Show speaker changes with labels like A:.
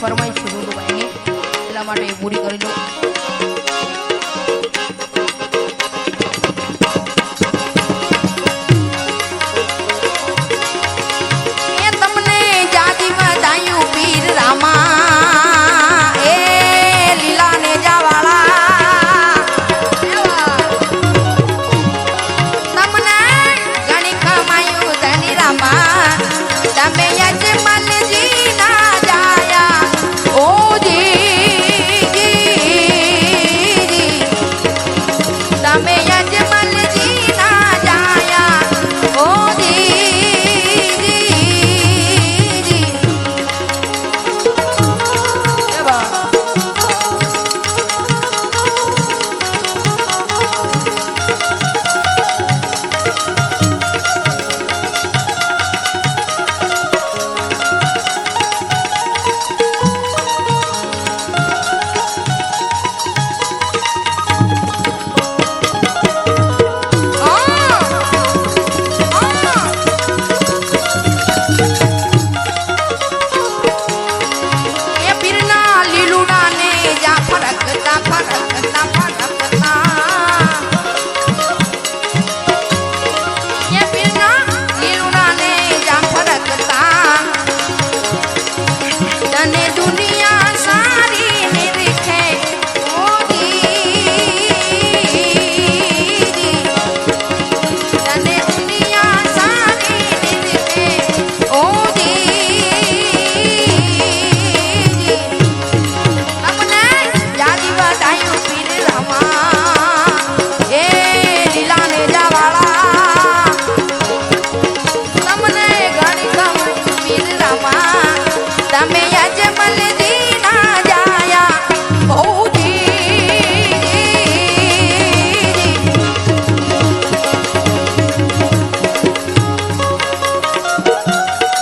A: ફરમાઈશ છે એટલા માટે પૂરી કરી લો planeta.